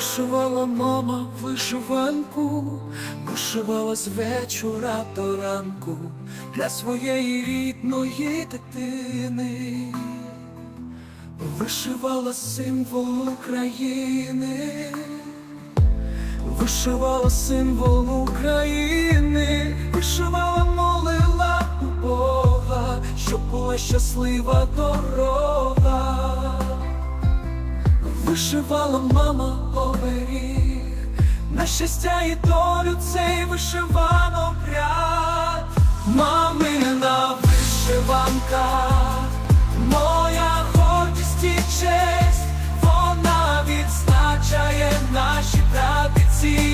Вишивала мама вишиванку, вишивала з вечора до ранку для своєї рідної дитини, вишивала символ України, вишивала символ України, вишивала, молила у Бога, щоб була щаслива дорога. Вишивала мама оберіг на щастя і долю цей вишивано пряд. Мамина вишиванка, моя гордість і честь, вона відзначає наші традиції.